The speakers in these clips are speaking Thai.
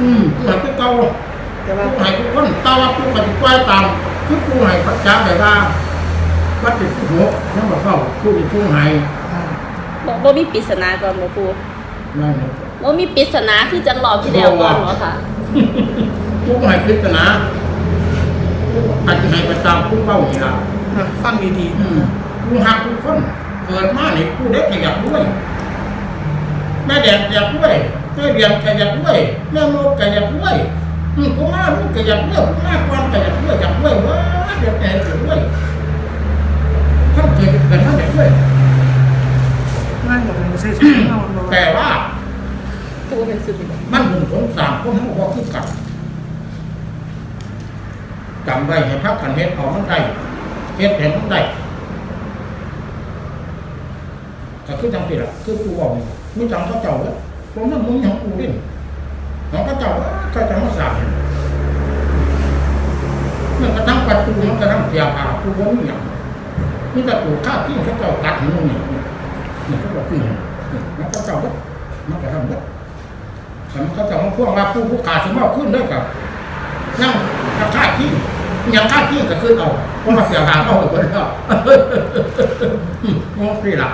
อืมผู้ให้ผู้เก่าแต่ว่าผู้ให้ผู้คนตาว่าผู้ปฏิบัติตามคือผู้ให้พระเจ้าแบบว่าวัดเป็นผู้หกนั่นบ่เข้าผู้เป็นผู้ให้อ่าบ่บ่มีปริศนาก่อนบ่ปูนั่นน่ะบ่มีปริศนาคือจังหลอบที่แล้วก่อนบ่ค่ะผู้ให้พิจารณาผู้อาจจะให้ไปตามผู้เป้านี่ล่ะอะฟังดีอืมผู้หักผู้คนเกิดมาเนี่ยผู้เด็กก็อยากด้วยแม่แดดอยากด้วยแม่ เรียนก็อยากด้วยแม่โมกก็อยากด้วยอืมผู้มาลูกก็อยากด้วยผู้มาความก็อยากด้วยอยากด้วยว่าเด็กแก่อยากด้วยท่านเกิดเกิดมาอยากด้วยๆง่ายกว่าเลยใช่ใช่เอาเนาะแต่ว่าปูเป็นสุดมันหนึ่งผลสามคนทั้งหมดคือกันจำไว้ให้พักกันเฮ็ดเอามันได้เฮ็ดเห็นมันได้ก็คือจังสิล่ะคือกูบอกนี่มีจังเขาเจ้าเว้ย ผมนั่นมึงยังกูดิของเขาเจ้าเขาจะมาสั่งมันกระทั่งประตูมันกระทั่งเสียผ้ากูว่ามีอย่างมีแต่ตูข้าวที่เขาเจ้าตัดมึงนี่นี่เขาบอกนี่มันเขาเจ้าวะมันกระทั่งเว้ยฉันก็จะมาพ่วงว่าผู้ผู้ขาดสมเอาขึ้นด้วยกับนั่งราคาที่ยังค่าที่ก็ขึ้นเอาเพราะมาเสียหาเข้าไปหมดแล้วงงสิล่ะ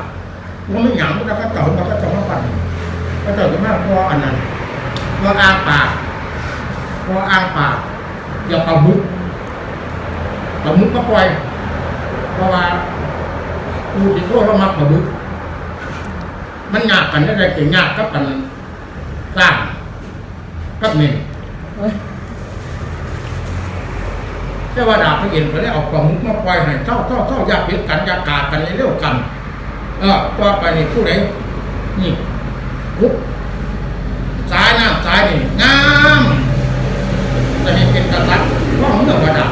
ว่าไม่หยังแล้วก็เจ้ามันก็จะมาปั่น ก็เจ้าจะมาพออันนั้นพออ้างปากพออ้างปากอย่าเอามุกเอามุกมาปล่อย เพราะว่าดูสิโทษเรามักเอามุกมันยากกันได้แต่งยากกับกันสร้างกับหนึ่งเจ้าว่าดาบพระเอ็นก็ได้เอาความมุกมาปล่อยให้เท่าเท่าเท่าอยากเปลี่ยนกันอยากกาดกันเร็วกัน เออว่าไปนี่ผู้ใดนี่ คุกสายน้ำสายนี่งามจะให้เป็นกษัตริย์ข้องเมืองวดา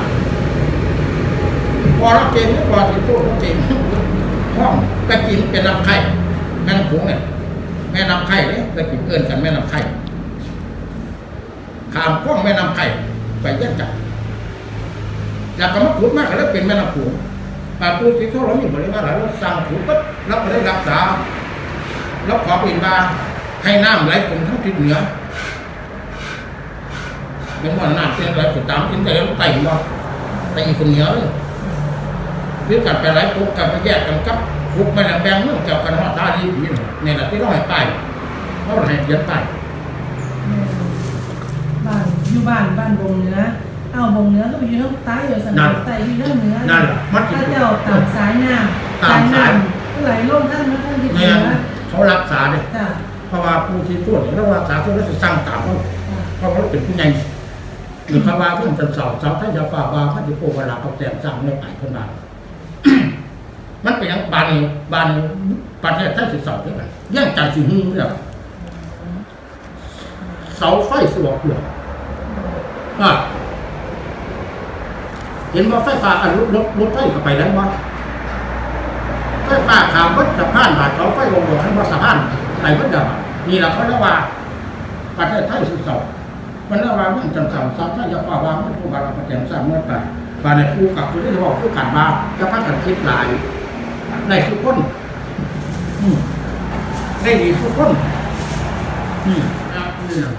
พอรับเกณฑ์พอที่พูดรับเกณฑ์ข้องกระจินเป็นลำไข่แม่น้ำโขงเนี่ยแม่น้ำไข่เนี่ยไปกินเกินกันแม่น้ำไข่ขามก้องแม่น้ำไข่ไปเยี่ยมจับแล้วก็มาขุดมากแล้วเป็นแม่น้ำโขงป่าปูสีเท่าเรามีบริวารหลายเราสั่งขุดปั๊บเราก็ได้รักษาเราขอเป็นบา ให้น้ำไหลตรงทั้งทิศเหนือเป็นวันน้ำเสียไหลสุดตามอินแต่แล้วไต่มาไต่อีกคนเหนือเลยหรือกันไปไหลปุ๊บกันไปแยกกันกับคุกแม่น้ำแบงเมื่อเจ้ากันหอดตาดีผีเนี่ยแหละที่เราให้ป้ายเขาให้เขียนป้ายบ้านอยู่บ้านบ้านบงเหนือเอาบงเหนือก็ไปอยู่ทางใต้อยู่สนามใต้อยู่ทางเหนือนั่นแหละมัดถ้าเจ้าตามสายน้ำตามสายน้ำก็ไหลลงท่านมาท่านที่เหแม่นือเขารักษาเนี่ยจ้ะ เพราะว่าผู้ที่ตรวจเนี่ยเรารักษาตัวแล้วจะสร้างตามเขาเพราะเขาเป็นผู้ใหญ่หรือพระว่าเพิ่งจะสาวสาวท่านยาฟ้าว่าพระจิโปเวลาเขาแต่งสร้างไม่ไปขึ้นมามันเป็นอย่างบานบานประเทศไทยสิเสาด้วยกันย่างจากสิ่งนี้เนี่ยเสาไฟสวกเปลือกอะเห็นว่าไฟฟ้าอันรถรถรถไฟก็ไปแล้วว่าไฟฟ้าขามวัดสะพานบาดเขาไฟวงดอกทั้งวัดสะพาน ไปวัดเดาบนี่แหละเขาเรียกว่าประเทศไทยสุดเสามันเรียกว่ามันจังสาวสาวท่านยาฟ้าว่ามันผู้บาลประเทศสร้างเมื่อไปบาในผู้กับผู้ที่บอกผู้กันมาจะพักกันคิดหลายในทุกคนอืมได้ดีทุกคนอืมอะนี่นะ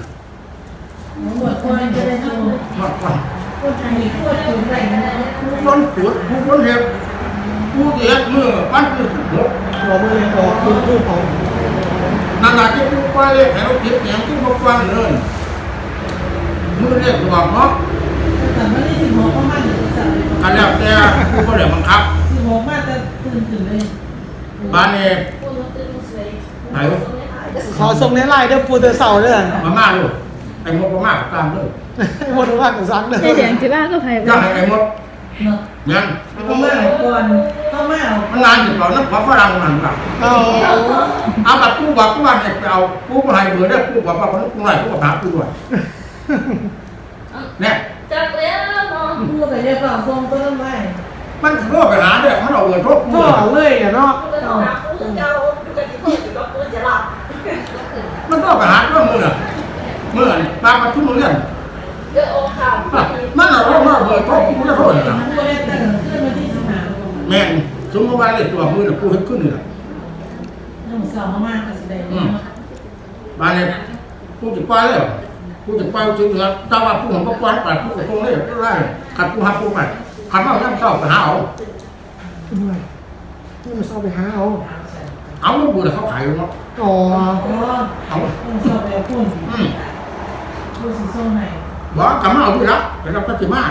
หมดคนจะได้ดูมากกว่าคนไทยพูดถึงไปนะผู้ล้นตรวจผู้ล้นเหตุผู้เกียรติเมื่อปั้นคือสิบหกเราไม่ได้ออกคุณผู้ของ นานาที่ผู้กว้าเลขแถวเก็บอย่างที่บอกกว้างเลยมือเรียกตัวเนาะแต่ไม่ได้สิบโมงก็มาอยู่สั่งเลยกันแล้วแต่ผู้ก็เลยบังคับสิบโมงมาจะตื่นตื่นเลยบ้านนี้ไหนขอส่งในไลน์เด้อปูเตอร์เสาเด้อมาม่าลูกไอ้มดมาม่าตามเลยให้หมดว่ากันซังเด้อไอ้แดงที่บ้านก็ไผย่างไอ้มดเนาะงั้นเขามาเอาก่อน มาเอามันงานอยู่เปล่านักขอฝรั่งมันแบบเอาเอาแบบผู้บอกกูว่าเนี่ยไปเอาผู้มาให้เบอร์ได้ผู้บอกว่าคนนู้นไหนผู้บอกหาผู้ด้วยเนี่ยจักแล้วเนาะพูดแต่ยังฝั่งทรงก็ต้องไม่มันโทษไปหาเนี่ยมันเอาเงินโทษผู้พ่อเลยเนี่ยเนาะมันโทษไปหาเรื่องมือน่ะเมื่อปลาปลาทุ่มเรื่องเด้อโอค่ะมันเอาเรื่องมาเบอร์โทษผู้จะโทษน่ะพูดได้แต่ขึ้นมาที่สนามแม่น สมมติว่าเลยตัวมือน่ะผู้ให้ขึ้นนี่แหละหนุ่มสาวมากกับแสดงบ้านเนี่ยผู้จิป้าเลยกูจะไปจึงเหลือแต่ว่าผู้ผมก็ปล่อยไปผู้ก็คงได้ไม่ได้ขัดผู้หักผู้ไปขัดมาแล้วเศร้าไปหาเอาด้วยนี่มันเอาไปหาเอาเอาลูกบุญเขาขายอยู่เนาะอ๋ออ๋อเอาต้องสอบแบบพุ่นอืมพุ่นสีส้มไหนบอกกลับมาเอาอยู่แล้วแต่เราก็จะมา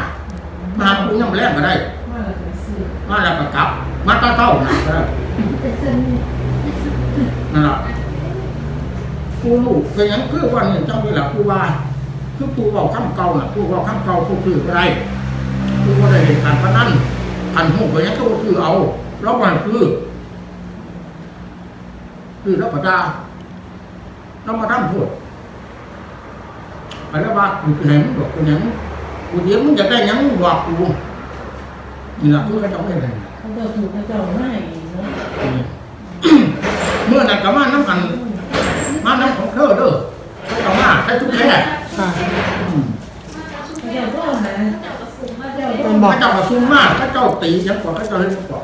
มาหาผู้ยังแรงก็ได้ว่าเราจะไปซื้อมาแล้วก็กลับ มาตาเต้าหนักนะนั่นแหละกูลูกเป็ยังคือวันนี้เจ้าเวลากูว่าคือกูบอกคำเก่าน่ะกูบอกคำเก่ากูคืออะไรกูก็ได้เห็นการพนันขันหูไปยังก็คือเอาแล้วมันคือ คือรับประดาแล้วมาทำโทษไปแล้วว่ากูเห็นบอกกูเห็นกูเดี๋ยวมึงจะได้หยังมึงบอกกูนี่แหละกูก็จะไม่ได้ เขาจะถูกกระเจ้าไม่เนาะเมื่อนั้นก็มาน้ำกัน มาน้ำของเธอเด้อเขาจะมาให้ทุกแค่ค่ะอืมกระเจ้าก็นะกระเจ้าก็เป็นบพอกระเจ้ามาซุ่มมากพระเจ้าตียังกว่าพระเจ้าเล่นกว่า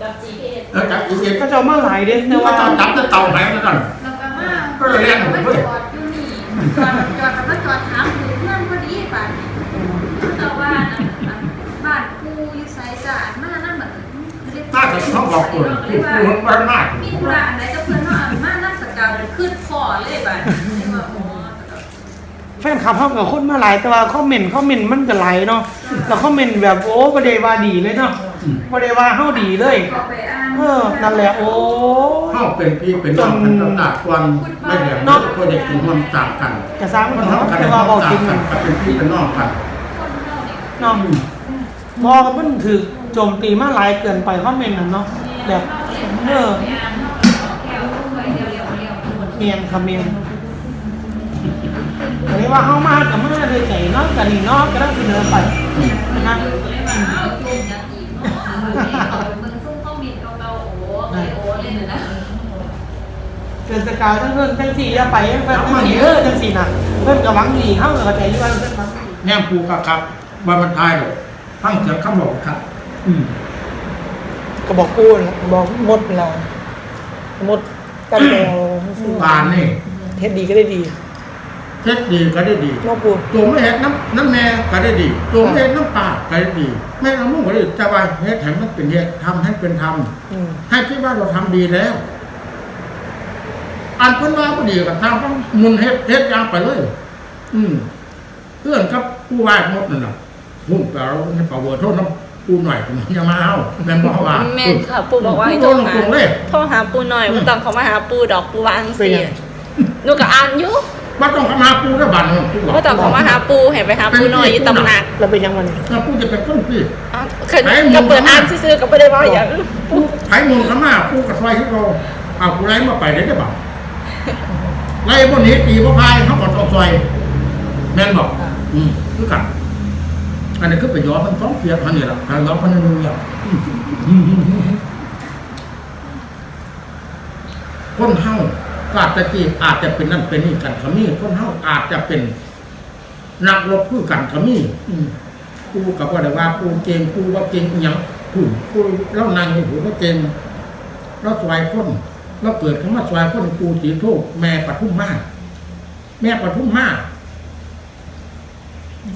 กับ GPS แล้วจับอีกเองก็จะเอามาหลายเด้พแต่ระว่าเจ้าจับจะเต่าแหงแล้วกันแล้วก็มาก็เลยเรียนหนูมาเว้ยจอดอยู่นี่จอดจอดแล้วก็จอดถามถึงเพื่อนพอดีป่ะเจ้าว่านะบ้านกูอยู่ไสจ้ามานั่นแบ บถ้าเกิดเขาบอกกูกูกูมันบ้านมากมีธุระอะไรกับเพื่อนว่ามานั่นสกาวเลยขึ้นคอเลยป่ะเลยว่าโอ้แฟนคลับเท่ากับคนมาหลายแต่ว่าคอมเมนต์คอมเมนต์มันก็หลายเนาะแล้วคอมเมนต์แบบโอ้ประเดว่าดีเลยเนาะประเดว่าเฮาดีเลยก็ไปอ่านเออนั่นแหละโอ้เข้าเป็นพี่เป็นน้องกันตำหนักควันไม่เดี๋ยวนี้ก็จะกินความต่างกันจะสร้างมัมันนเท่าเนาะกันแต่คว่าวามบอกจต่าริงงกันก็เป็นพี่เป็นน้องกันคนเท่าเนี่ยเนาะพอมันถือ โจมตีมาหลายเกินไปคอมเมนต์นั่นเนาะแบบเออเมียนค่ะเมียนอันนี้ว่าเฮามากับมาเลยใจเนาะกันนี่เนาะก็ต้องเสนอไปนะเดินเก่าๆโอ้ไอโอเลยนะเป็นสกาวทั้งเพิ่อนทั้งสี่อย่าไปเพิ่อนทั้งสี่เออทั้งสี่น่ะเพิ่อนก็หวังดีเฮาก็เข้าใจอยู่ว่าเพิ่อนหวังดีแง่ปูกะครับว่ามันทายหรอกฟังเสียงคำบอกครับ ก็บอกกูแหละบอกหมดเวลาหมดกันแล้วบานนี่เฮ็ดดีก็ได้ดีเช็ดดีก็ได้ดีเนาะปูตัวไม่เห็ดน้ำน้ำแม่ก็ได้ดีตัวไม่เห็ดน้ำปลาก็ได้ดีแม่น้ำมูกก็ได้ดีแต่ว่าเฮ็ดให้มันเป็นเฮ็ดทำให้เป็นทอืมำให้คิดว่าเราทำดีแล้วอันเพิ่นว่าก็ดีกับทางต้องมุนเฮ็ดเฮ็ดอยางไปเลย อืมเพื่อนครับผู้ว่าหมดนั่นน่ะหุ่นแปลว่าให้เป่าเบอร์โทษน้ำ ปูหน่อยผมอย่ามาเอาแม่นบอกว่าแม่นค่ะ ปูบอกว่าให้โทโทรรลงหาตรงเลย โทรหาปูหน่อยบ่ต้องเขามาหาปูดอกปูวางเป็นสิหยังหนูก็อ่านอยู่ว่าต้องเข้ามาปูได้บัตรเนาะปูบอก บ่ต้องเขามาหาปูให้ไปหาปูหน่อยอยู่ตำหนักแล้วเป็นยังวันนี้ถ้าปูจะเป็นคนที่ อ้าวเคยก็เปิดอ่านซื่อๆก็บ่ได้ว่าหยังปูไผ่มุนเข้ามาปูกับไฟที่เราเอาปูไล่มาไปได้ได้บ่าไล่บนนี้ตีบ่พายเขาก็ต้องซอยแม่นบอกอืมคือกัน อันนี้คือไปย้อนมันสองเพียรพันนี่แหละทางย้อนพันนึงเนี่ยคนเฮาอาจจะจีอาจจะเป็นนั่นเป็นนี่กันขมี่คนเฮาอาจจะเป็นนักรบคือกันขมีอืมกูกับว่าแต่ว่ากูเก่งกูว่าเก่งอหยังกูกูเล่านางอยู่หูก็เก่งเราสวายคนเราเกิดคำว่าสวายคนกูสีโทษแม่ปทุมมาแม่ปทุมมา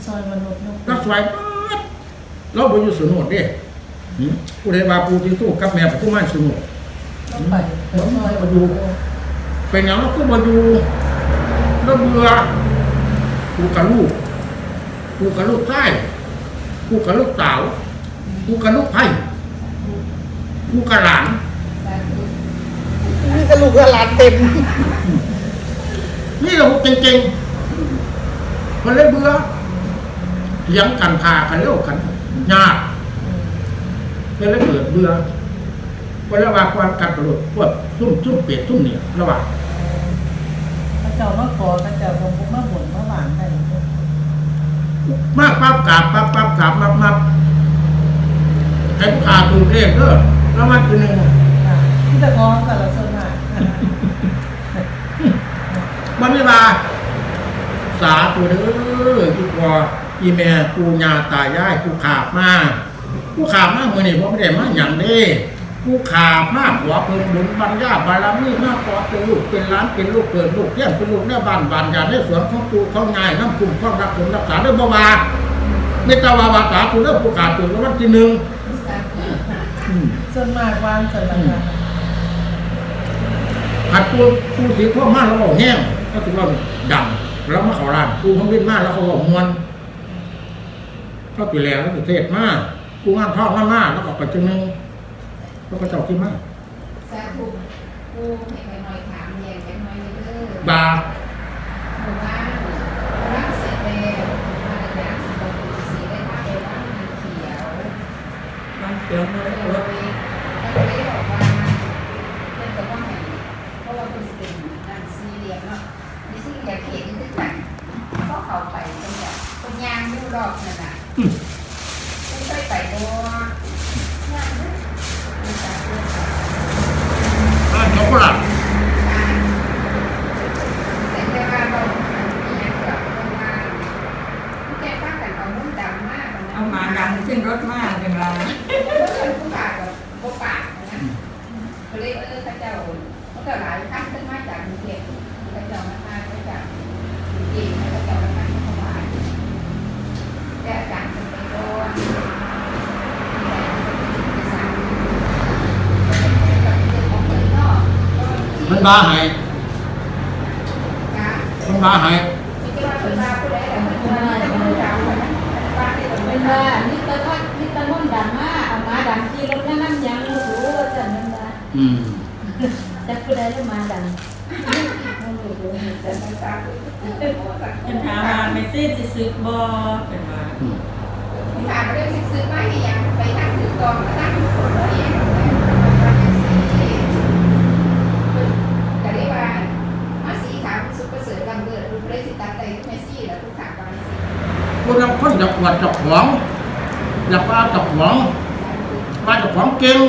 ซอยมนุษย์เนาะเราสวายปั๊บเราไปอยู่สนุนเด้หืมกูได้ว่าปูสีโทษกับแม่ปทุมมาสนุนต้องไปไปซอยมาดูเป็นอย่างเราก็มาดูเราเบื่อกูกับลูกกูกับลูกใต้กูกับลูกสาวกูกับลูกไผ่กูกับหลานนี่กระลูกกระหลานเต็ม นี่เราเก่งๆมันเลยเบื่อ เถียงกันพากันเร็วกันยากก็เลยเกิดเบื่อวันระหว่างความกันกระโดดพวกซุ่มซุ่มเป็ดซุ่มเนี่ยระหว่างพระเจ้ามาขอพระเจ้าก็บ่มาบ่นมาหวานได้มากปั๊บกราบปั๊บปั๊บกราบมับมับให้ผู้ขาถูกเรียกเด้อแล้วมันคือหนึ่งค่ะที่ตะกองกับเราส่วนมากมันไม่มาสาธุเด้ออีกว่า อีแม่ปูญาตายายกูขาบมากูขาบมาเมื่อนี่ผมไม่ได้มาอย่างเด้ผู้ขาผ้าหัวเพิ่นบุญบัญญาบารมีมากขอเป็นลูกเป็นล้านเป็นลูกเปิดลูกเลี้ยงเป็นลูกแม่บ้านบ้านยาในสวนของปูเขาง่ายน้ำคุ้มข้องรักสมรักษาด้วยบ่าวาไม่ตาวาวาตาปูเลิกผู้ขาตัววันที่หนึ่งอืมส่วนมากวางใส่ละกันขัดปูปูสีพ่อมาแล้วก็แห้งก็ถือว่าดำแล้วมาเขาร้านปูเขาบินมาแล้วเขาบอกมวน ก็ปีแล้วแล้วเทศมากูงานพ่อมามาแล้วก็ไปจังนึงแล้วก็เจ้าที่มาสาธุกูให้ไปหน่อยถามแยงกันหน่อยเด้อบาหมู่บ้านรักเสร็จแล้วมาจากตรงสีได้พาไปร้านมันเขียวมันเขียวเลเลยยก็เลยบอกว่าเพิ่นก็ว่าให้เพราะว่าเพิ่นสิเป็นนั่นสี่เหลี่ยมเนาะนี่สี่เหลี่ยมเขียนคือกันก็เข้าไปเพิ่นก็เพิ่นย่างอยู่รอบนั่นน่ะเพิ่นเคยไปบ่ย่างเด้อมีสาธุ อ่าเจ้าก็หลับ แต่เวลาเรามีอย่างกับเวลาแกป้ากันเอานุ่มดำมาก เอาหมาดำขึ้นรถมากเป็นไร ผู้ปากกับผู้ปากนะเขาเรียกว่าพระเจ้าพระเจ้าหลายท่านขึ้นมาจากกรุงเทพพระเจ้ามาทานพระเจ้าจีนพระเจ้ามาทานถวายแต่อาจารย์เป็นไปโดน มัน บาใหายมันบาใหายเป็นว่านี่ตะวันนี่ตะวันดำมาเอามาดำที่รถนั่นนั่นยังโอ้โหจันนั่นว่าอืมจะคือได้แล้วมาดำโอ้โหจะไม่ทราบฉันถามว่าเมสซี่จะซื้อบอเป็นว่าอืมถามเรื่องซื้อมาให้ยังไปนั่งถือกองมานั่งคนละเองจะเรียกว่ามาสีขาวซุปเปอร์เสือลำเลือดรูปเรสิตัดไตเมสซี่แล้วทุกขาวาสี คนเราคนอยากวัดจับหวังอยากว่าจับหวังว่าจับหวังเก่ง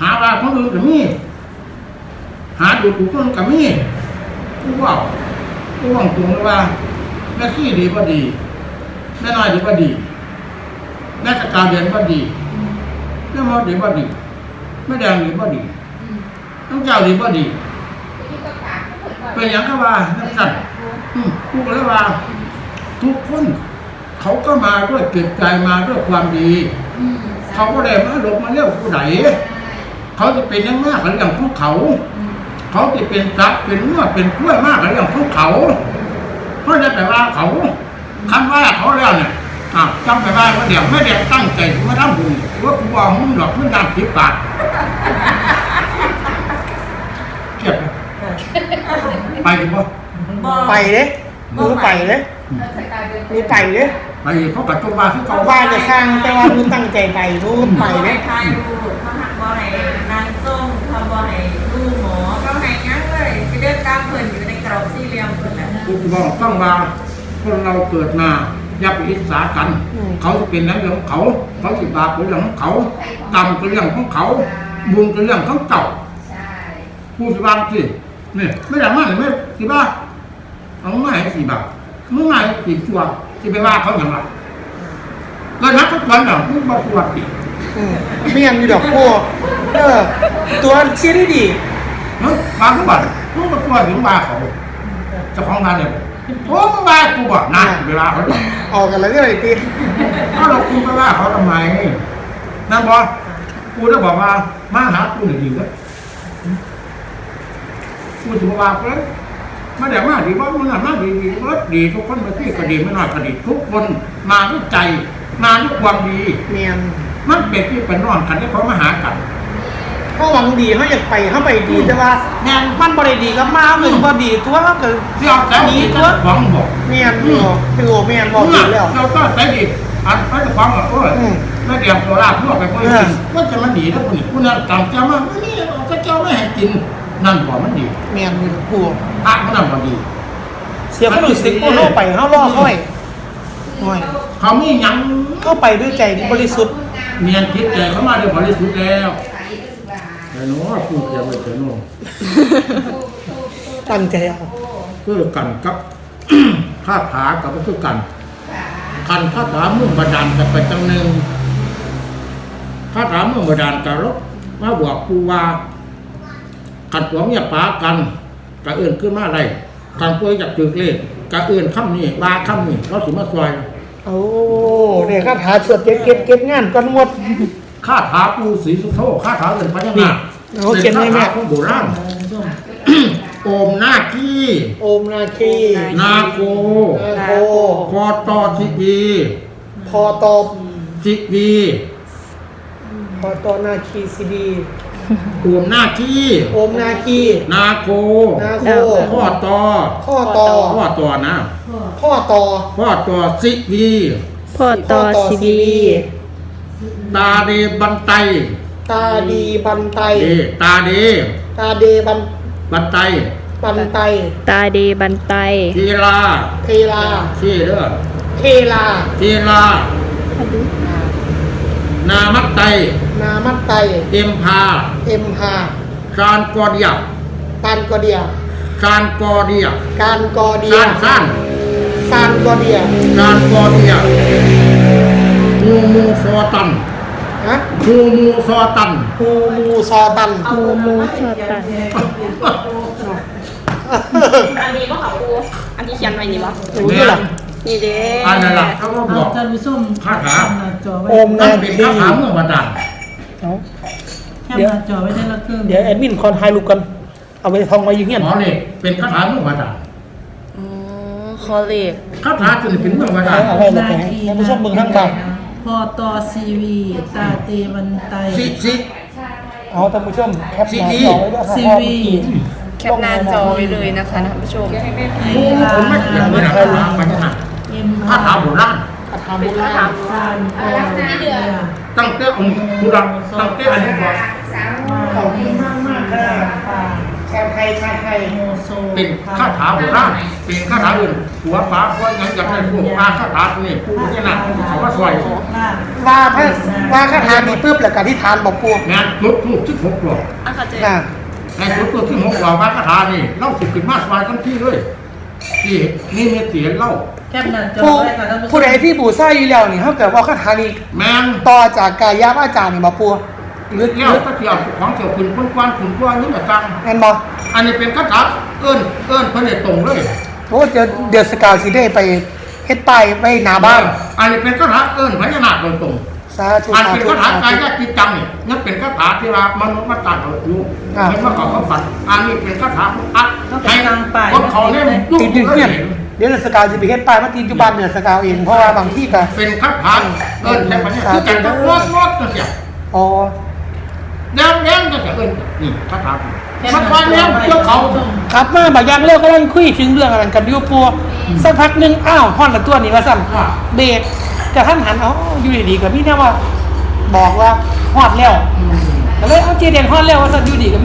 หาว่าคนอื่นก็มีหาดูถูกคนก็มีกูว่ากูว่าตรงเลยว่าแม่ขี้ดีก็ดีแม่น้อยดีก็ดีแม่สกาวเดียนก็ดีแม่มอดดีก็ดีแม่แดงดีก็ดีน้องเจ้าดีก็ดีเป็นอย่างก็ว่านักสั่นอืมพูดกันแล้วว่า ทุกคนเขาก็มาด้วยเกิดใจมาด้วยความดี เขาก็ได้มาหลบมาเลี้ยวผู้ใดเขาจะเป็นอยังมากกับเรื่องของเขา เขาจะเป็นทรัพย์เป็นเนื้อเป็นกล้วยมากกับเรื่องของเขาเพราะนั่นแปลว่าเขาคำว่าเขาแล้วเนี่ยอะจำไปว่าว่าเดี๋ยวไม่ได้ตั้งใจมาทำบุญว่ากูบอกมึงหลอกมึงนำสิบบาทเทียบไหมไปดีป่ะบอไปเด้มือไปเด้ มือไปเด้ไปเขาปัจจุบันที่เขาเขาว่าจะสร้างแต่ว่ามือตั้งใจไปมือไปไปเด้ถ่ายรูปเขาหักบอให้นางส้มเขาบอให้ลูกหมอเขาให้งั้นเลยไปเดินตามเพิ่นอยู่ในกรอบสี่เหลี่ยมเพิ่นน่ะคุณบอกต้องมาคนเราเกิดมาอย่าไปอิจฉากัน เขาจะเป็นเรื่องของเขา เขาสิบาปเป็นเรื่องของเขากรรมเป็นเรื่องของเขา บุญเป็นเรื่องของเจ้าใช่ผู้สิบาปสินี่ไม่ได้มาหรือไม่สิบาปเอาง่ายให้สิบาป มึงง่ายให้สิชัวสิไปว่าเขาอย่างไรก็นักทุกวันอะมึงบอกชัวติอืมไม่ยังมีดอกโพเออ ตัวเชียร์ได้ดีเฮ้ยมาทุกวันมึงบอกชัวถึงว่าเขาเจ้าของงานเนี่ยโอ้มึงว่ากูบอกนะเวลาเขาออกกันแล้วก็เลยตีถ้าเราคุณไปว่าเขาทำไมนั่นบอกูจะบอกว่ามาหากูหนึ่งดีเลยกูจะบอกว่าเอ้ย มาแต่มาดีว่ามึงอะมาดีดีว่าดีทุกคนมาที่ก็ดีไม่น้อยก็ดีทุกคนมาด้วยใจ มาด้วยความดีเมียนมันเป็นที่เป็นนอนกันที่เขามาหากันเขาหวังดีเขาอยากไปเขาไปดีแต่ว่าแน่นมันบริดีกับมาเหมือนบอดีตัวเขาเกิดที่เอาใจดีก็หวังบอกเมียนอยู่เป็นโอเมียนบอกมึงดีอะแล้วเราก็ใจดีอันไม่จะฟังอะโอ้ยอืมไม่เตรียมตัวลาบพวกไปเพื่อกินว่าจะมันดีนะคุณคุณนั่นตามเจ้ามาไม่นี่เอาก็เจ้าไม่ให้กิน นั่นบอกมันดีเมียนอยู่ผัวพระมันนั่นบอกดี เสียเขาหลุดสิกโเข้าไปเขาล่อเขาไว้หน่อยเขาไม่ยังเข้าไปด้วยใจที่บริสุทธิ์เนียนคิดใจเขามาด้วยบริสุทธิ์แล้วไหลเรื่องบาแต่โน้พูดเกี่ยวกับเจ้าโน้ตั้งใจเอาคือกันกับข้าผากับคือกันป่าคันข้าผาเมืองบาดาลกับไปจังหนึ่งข้าผาเมืองบาดาลกับรบมาบอกปูว่า ขันตัวเมียปากันกะเอื่นขึ้นมาอะไรกันป่วยจากตึกเลขกะเอื่นค่ำนี่ว่าค่ำนี่เราสิมาซอยโอ้เนี่ยคาถาสวดเก็บเก็บเก็บงานกันหมดข้าถาปูสีสุโธข้าถาเอื่นพญานี่นาคเอาเขียนไว้แม่คาถาของโบราณโอมนาคีโอมนาคีนาโกนาโคพอตอทิบีพอตอบทิบีพอตอนาคีซีดี โอมนาคีโอมนาคี นาโกนาโคพ่อตอข้อตอพ่อตอนะข้อตอพ่อตอสิบีพ่อต่อซีบีตาเดบันไตตาดีบันไต เดตาเดตาเดบันบันไตบันไต ตาดีบันไตทีลาเทลา ที่เด้อเทลา ทีลา นามัตไต นามัตไต เอ็มพาเอ็มฮาการกอเดียการกอเดียการกอเดียการกอเดียสร้างสร้างซานกอเดียการกอเดียมูมูซอตันฮะมูมูซอตันฮูมูซอตันมูมูชอตันอันนี้ก็เขาปูอันที่เขียนไว้นี่วะรู้ด้วยเหรอนี่เด้อันนั้นล่ะเขาก็บเอาอกท่านผู้ชมคาถาแคปหน้าจอไว้ โอมนั่นานเป็นคีคาถาเมื่อบาดาล เอาแคปหน้าจอไว้ได้ละครึ่งเดี๋ยวแอดมินคอนไทยลูกกัน เอาไปทองมาอยู่เงี้ยหมอนี่เป็นคาถาเมื่อบาดาลอ๋อคอเลกคาถาจะเป็นเมื่อบาดาลเอาไว้เลยให้ท่านผู้ชมเบิ่งทั้งบ้านพอตอซีวีตาเตบันไตสิสิเอาท่านผู้ชมแคปหน้า CD จอไว้ด้วยค่ะซีพ่อวีแคปหน้าจอไว้เลยนะคะท่านผู้ชมมูมูผมไม่เกี่ยวกับคาถาพญานาคเอ็มคาถาโบราณคาถาโบราณซานกอเดีย ตั้งแต่องค์บุรังตั้งแต่อันนี้ก่อนขอบคุณมากมากค่ะชาไทยชาไทยโมโซเป็นคาถาโบราณเป็นคาถาอื่นหัวปลาหัวหยังอยากได้พวกปลาคาถาเนี่ผู้พญานาคเขาว่าซอยว่าถ้าว่าคาถานี้ปุ๊บแล้วก็ที่ทานบอกปูงานจุดทูบที่หกหลอกอะค่ะเจ๊น่ะในจุดทูบที่หกหลอกว่าคาถานี่เล่าสิขึ้นมาสบายทันทีเลยที่นี่มีเสียงเล่า แคปหน้าจอผู้ไว้ค่ะท่านผู้ชม ผู้ใดที่บูซ่าอยู่แล้วนี่เขาเกิดว่าคาถานี้แมนต่อจากกายาอาจารย์นี่บอกปูหรือหแก้รืวอตะเกียบของเกี่ยวคุณพ้นกวนคุณกวนนี่แบบจังแม่นบอกอันนี้เป็นคาถาเอิ้นเอิ้นพระเนตรงเลยโอ้เดี๋ยวเดือดสกาวสิได้ไปเฮ็ดป้ายไว้หน้าบ้านอันนี้เป็นคาถาเอิ้นพญานาคโดยตรงสาธุอันสาเป็นธุคาถาสากายธุจิตจังนี่นั่นเป็นคาถาที่ว่ามนุษย์มาตัดเอาอยู่อ่าไม่มาเก่าเขาฝันอันนี้เป็นคาถาของอัดเขาเป็นกลางป่ายคนเขาเนี่ยยุติดอยู่เนี่ย เดี๋ยวเดือดสกาวสิไปเฮ็ดป้ายมาติดอยู่บ้านเดือดสกาวเองเพราะว่าบางที่ก็เป็นคาถาเอิ้นแค่พญาคือจังก็วอดวอดก็เสียอ๋อแดงแดงก็เสียเอิ้นนี่คาถามันฟันแล้วเจ้าเขาครับมาบางอย่างเลิกก็ลังคุยถึงเรื่องอะไรกันอยู่ปัวสักพักหนึงอ้าวฮอดละตัวนี้ว่าสั่นว่าเบรกกระทันหันเอ๋ออยู่ดีๆกับพี่เนี่ยว่า บอกว่าฮอดแล้วก็เลยเอาเจเดียนฮอดแล้วว่าสั่นอยู่ดีกับ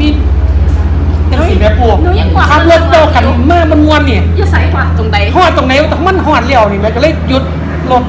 มีจังสีแม่ปูขับรถโตกันมามันมวนนี่อยู่ใส่หัวตรงใดฮอดตรงไหนมันฮอดแล้วนี่แม่ก็เลยหยุดรถ